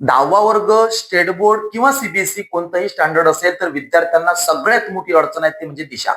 दहावा वर्ग state board किंवा सीबीएसई कोणतंही स्टँडर्ड असेल तर विद्यार्थ्यांना सगळ्यात मोठी अडचण आहे ती म्हणजे दिशा.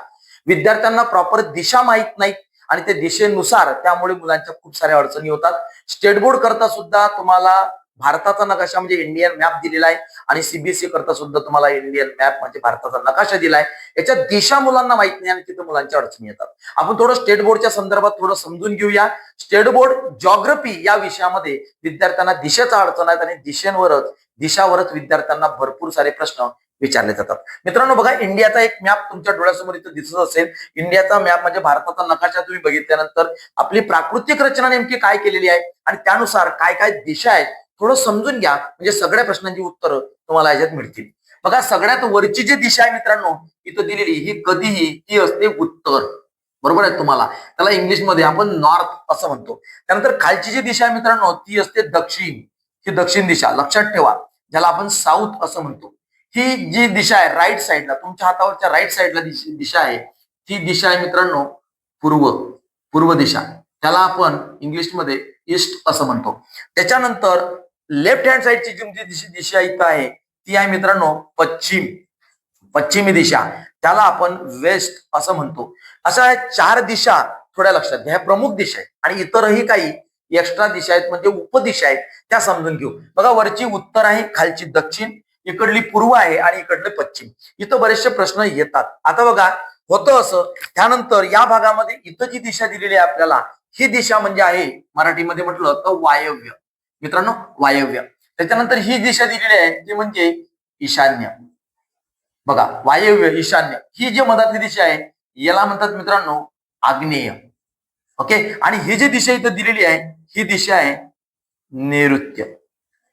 विद्यार्थ्यांना प्रॉपर दिशा माहीत नाही आणि त्या दिशेनुसार त्यामुळे मुलांच्या खूप साऱ्या अडचणी होतात. स्टेट बोर्ड करता सुद्धा तुम्हाला भारताचा नकाशा म्हणजे इंडियन मॅप दिलेला आहे. आणि सीबीएसई करता सुद्धा तुम्हाला इंडियन मॅप म्हणजे भारताचा नकाशा दिलाय. याच्या दिशा मुलांना माहीत नाही आणि तिथे मुलांच्या अडचणी येतात. आपण थोडं स्टेट बोर्डच्या संदर्भात थोडं समजून घेऊया. स्टेट बोर्ड जॉग्रफी या विषयामध्ये विद्यार्थ्यांना दिशेचा अडचण आहेत आणि दिशेवरच दिशावरच विद्यार्थ्यांना भरपूर सारे प्रश्न विचारले जातात. मित्रांनो बघा इंडियाचा एक मॅप तुमच्या डोळ्यासमोर इथं दिसत असेल. इंडियाचा मॅप म्हणजे भारताचा नकाशा तुम्ही बघितल्यानंतर आपली प्राकृतिक रचना नेमकी काय केलेली आहे? आणि त्यानुसार काय काय दिशा आहेत? थोडं समजून घ्या. म्हणजे सगळ्या प्रश्नांची उत्तरं तुम्हाला याच्यात मिळतील. बघा सगळ्यात वरची जी दिशा आहे मित्रांनो इथं दिलेली ही कधीही ती असते उत्तर. बरोबर आहे तुम्हाला? त्याला इंग्लिशमध्ये आपण नॉर्थ असं म्हणतो. त्यानंतर खालची जी दिशा आहे मित्रांनो ती असते दक्षिण. ही दक्षिण दिशा लक्षात ठेवा. ज्याला आपण साऊथ असं म्हणतो. ही जी दिशा आहे राईट साईडला तुमच्या हातावरच्या राईट साईडला दिशा आहे ती दिशा आहे मित्रांनो पूर्व. पूर्व दिशा. त्याला आपण इंग्लिशमध्ये ईस्ट असं म्हणतो. त्याच्यानंतर लेफ्ट हँड साईडची जी दिशा इथं आहे ती आहे मित्रांनो पश्चिम. पश्चिमी दिशा. त्याला आपण वेस्ट असं म्हणतो. अशा चार दिशा थोड्या लक्षात घ्या. प्रमुख दिशा आहेत. आणि इतरही काही एक्स्ट्रा दिशा आहेत म्हणजे उपदिशा आहेत त्या समजून घेऊ. बघा वरची उत्तर आहे खालची दक्षिण इकडली पूर्व आहे आणि इकडले पश्चिम. इथं बरेचसे प्रश्न येतात. आता बघा होतं असं त्यानंतर या भागामध्ये इथं जी दिशा दिलेली आहे आपल्याला ही दिशा म्हणजे आहे मराठीमध्ये म्हटलं तर वायव्य. मित्रांनो वायव्य. त्याच्यानंतर ही दिशा दिलेली आहे ती म्हणजे ईशान्य. बघा वायव्य ईशान्य. ही जी मधातली दिशा आहे याला म्हणतात मित्रांनो आग्नेय. ओके? आणि ही जी दिशा इथं दिलेली आहे ही दिशा आहे नैऋत्य.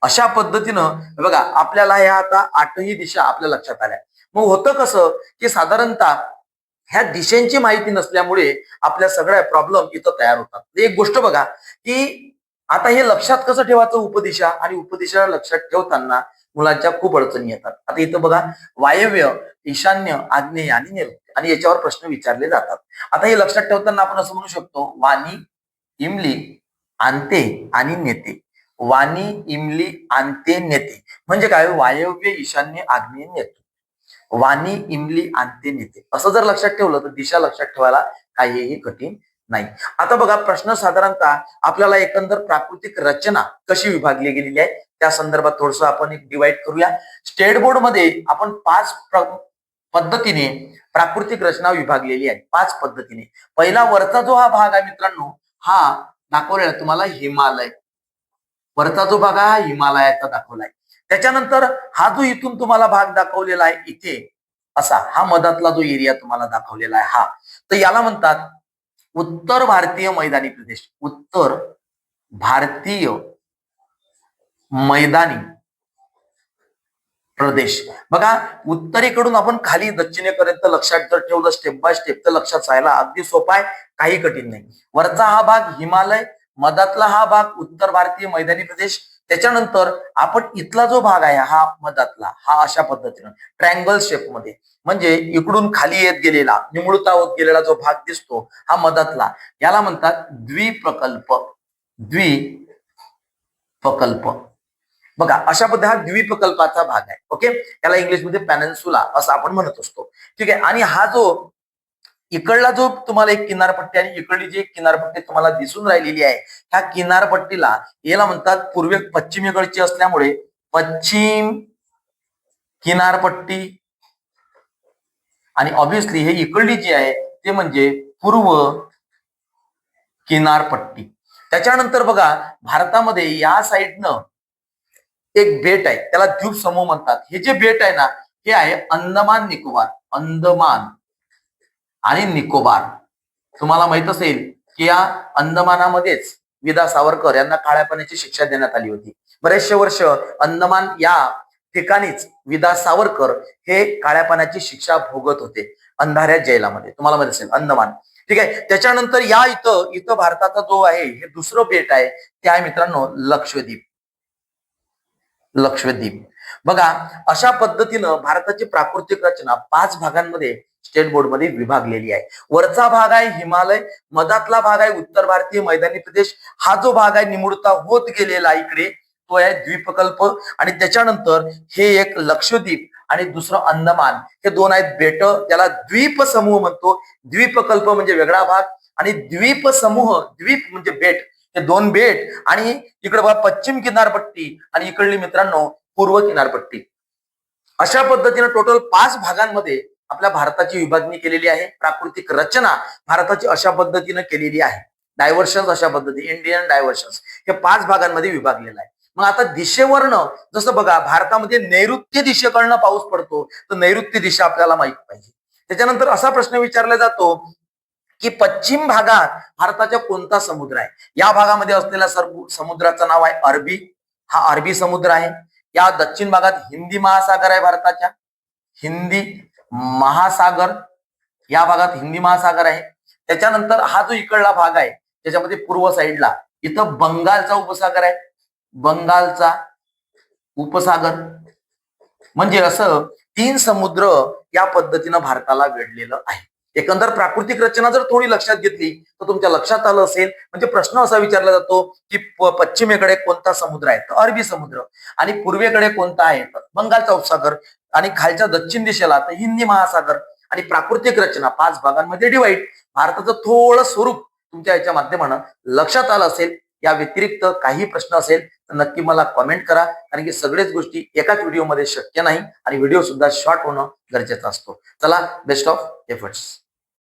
अशा पद्धतीनं बघा आपल्याला ह्या आता आठही दिशा आपल्या लक्षात आल्या. मग होतं कसं की साधारणतः ह्या दिशेंची माहिती नसल्यामुळे आपल्या सगळ्या प्रॉब्लेम इथं तयार होतात. एक गोष्ट बघा की आता हे लक्षात कसं ठेवायचं उपदिशा? आणि उपदिशा लक्षात ठेवताना मुलांच्या खूप अडचणी येतात. आता इथं बघा वायव्य ईशान्य आग्नेय आणि नैऋत्य आणि याच्यावर प्रश्न विचारले जातात. आता हे लक्षात ठेवताना आपण असं म्हणू शकतो वाणी इमली आणते आणि नेते. वाणी इमली आणते नेते. म्हणजे काय? वायव्य ईशान्य आग्नेय नेते. वाणी इमली आणते नेते. असं जर लक्षात ठेवलं तर दिशा लक्षात ठेवायला काहीही कठीण नाही. आता बघा प्रश्न साधारणतः आपल्याला एकंदर प्राकृतिक रचना कशी विभागली गेलेली आहे? त्या संदर्भात थोडस आपण एक डिवाइड करूया. स्टेट बोर्डमध्ये आपण पाच पद्धतीने प्राकृतिक रचना विभागलेली आहे. पाच पद्धतीने. पहिला वरचा जो हा भाग आहे मित्रांनो हा दाखवलेला तुम्हाला हिमालय. वरचा जो भाग आहे हा हिमालयाचा दाखवलाय. त्याच्यानंतर हा जो इथून तुम्हाला भाग दाखवलेला आहे इथे असा हा मधातला जो एरिया तुम्हाला दाखवलेला आहे हा. तर याला म्हणतात उत्तर भारतीय मैदानी प्रदेश. उत्तर भारतीय मैदानी प्रदेश. बघा उत्तरेकडून आपण खाली दक्षिणेपर्यंत लक्षात जर ठेवलं स्टेप बाय स्टेप तर लक्षात जायला अगदी सोपा आहे. काही कठीण नाही. वरचा हा भाग हिमालय मधातला हा भाग उत्तर भारतीय मैदानी प्रदेश. त्याच्यानंतर आपण इथला जो भाग आहे हा मधातला हा अशा पद्धतीनं ट्रँगल शेपमध्ये. म्हणजे इकडून खाली येत गेलेला निमुळता होत गेलेला जो भाग दिसतो हा मधातला. याला म्हणतात द्विप्रकल्प. द्विप्रकल्प. बघा अशा पद्धती हा द्विप्रकल्पाचा भाग आहे. ओके? याला इंग्लिशमध्ये पॅनन्सुला असं आपण म्हणत असतो. ठीक आहे? आणि हा जो इकडला जो तुम्हाला एक किनारपट्टी आणि इकडली जी किनारपट्टी तुम्हाला दिसून राहिलेली आहे ह्या किनारपट्टीला याला म्हणतात पूर्वे पश्चिमेकडची असल्यामुळे पश्चिम किनारपट्टी. आणि ऑब्विसली हे इकडली जी आहे ते म्हणजे पूर्व किनारपट्टी. त्याच्यानंतर बघा भारतामध्ये या साईडनं एक बेट आहे त्याला द्वीप समूह म्हणतात. हे जे बेट आहे ना हे आहे अंदमान निकोबार अंदमान. आणि निकोबार. तुम्हाला माहीत असेल की या अंदमानामध्येच विदा सावरकर यांना काळ्या पाण्याची शिक्षा देण्यात आली होती. बरेचसे वर्ष अंदमान या ठिकाणीच विदा सावरकर हे काळ्या पाण्याची शिक्षा भोगत होते अंधाऱ्या जैलामध्ये. तुम्हाला माहीत असेल अंदमान. ठीक आहे? त्याच्यानंतर या इथं इथं भारताचा जो आहे हे दुसरं बेट आहे ते आहे मित्रांनो लक्षद्वीप. लक्षद्वीप. बघा अशा पद्धतीनं भारताची प्राकृतिक रचना पाच भागांमध्ये स्टेट बोर्डमध्ये विभागलेली आहे. वरचा भाग आहे हिमालय मधातला भाग आहे उत्तर भारतीय मैदानी प्रदेश. हा जो भाग आहे निमुळता होत गेलेला इकडे. तो आहे द्वीपकल्प आणि त्याच्यानंतर हे एक लक्षद्वीप आणि दुसरं अंदमान. हे दोन आहेत बेट त्याला द्वीप समूह म्हणतो. द्वीपकल्प म्हणजे वेगळा भाग आणि द्वीप समूह द्वीप म्हणजे बेट. हे दोन बेट आणि इकडे बघा पश्चिम किनारपट्टी आणि इकडली मित्रांनो पूर्व किनारपट्टी. अशा पद्धतीने टोटल पाच भागांमध्ये आपल्या भारताची विभागणी केलेली आहे प्राकृतिक रचना भारताची अशा पद्धतीने केलेली आहे. डायव्हर्शन्स अशा पद्धती इंडियन डायव्हर्शन्स हे पाच भागांमध्ये विभागलेलं आहे. मग आता दिशेवरनं जसं बघा भारतामध्ये नैऋत्य दिशेकडनं पाऊस पडतो तर नैऋत्य दिशा आपल्याला माहीत पाहिजे. त्याच्यानंतर असा प्रश्न विचारला जातो की पश्चिम भागात भारताच्या कोणता समुद्र आहे? या भागामध्ये असलेल्या समुद्राचं नाव आहे अरबी. हा अरबी समुद्र आहे. या दक्षिण भागात हिंदी महासागर आहे भारताच्या. हिंदी महासागर या भागात हिंदी महासागर आहे. त्याच्यानंतर हा जो इकडला भाग आहे त्याच्यामध्ये पूर्व साईडला इथं बंगालचा उपसागर आहे. बंगालचा उपसागर. म्हणजे असं तीन समुद्र या पद्धतीनं भारताला वेढलेलं आहे. एकंदर प्राकृतिक रचना जर थोडी लक्षात घेतली तर तुमच्या लक्षात आलं असेल म्हणजे प्रश्न असा विचारला जातो की पश्चिमेकडे कोणता समुद्र आहे? तर अरबी समुद्र. आणि पूर्वेकडे कोणता आहे? तर बंगालचा उपसागर. आणि खालच्या दक्षिण दिशेला तर हिंदी महासागर. आणि प्राकृतिक रचना पाच भागांमध्ये डिवाईड भारताचं थोडं स्वरूप तुमच्या याच्या माध्यमानं लक्षात आलं असेल या व्यतिरिक्त काही प्रश्न असेल तर नक्की मला कमेंट करा. कारण की सगळेच गोष्टी एकाच व्हिडिओमध्ये शक्य नाही. आणि व्हिडिओ सुद्धा शॉर्ट होणं गरजेचं असतो. चला बेस्ट ऑफ एफर्ट्स